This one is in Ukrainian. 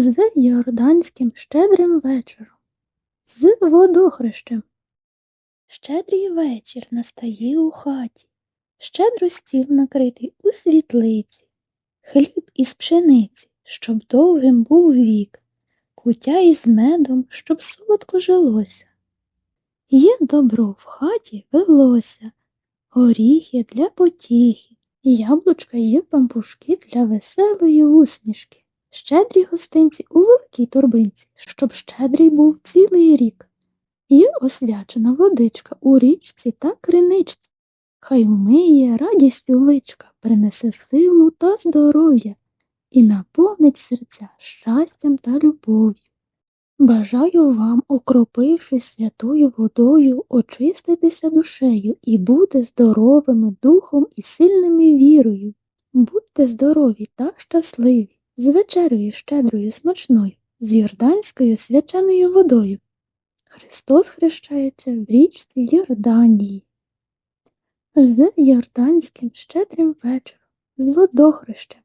з йорданським щедрим вечором, з водохрещем. Щедрий вечір настає у хаті, щедро стіл накритий у світлиці, хліб із пшениці, щоб довгим був вік, кутя із медом, щоб солодко жилося. Є добро в хаті велося, горіхи для потіхи, яблучка є пампушки для веселої усмішки. Щедрі гостинці у великій торбинці, щоб щедрий був цілий рік. Є освячена водичка у річці та криничці. Хай вмиє радістю личка, принесе силу та здоров'я і наповнить серця щастям та любов'ю. Бажаю вам, окропившись святою водою, очиститися душею і бути здоровими духом і сильними вірою. Будьте здорові та щасливі, з вечерею щедрою смачною, з йорданською свяченою водою. Христос хрещається в річці Йорданії. З йорданським щедрим вечором, з водохрещем.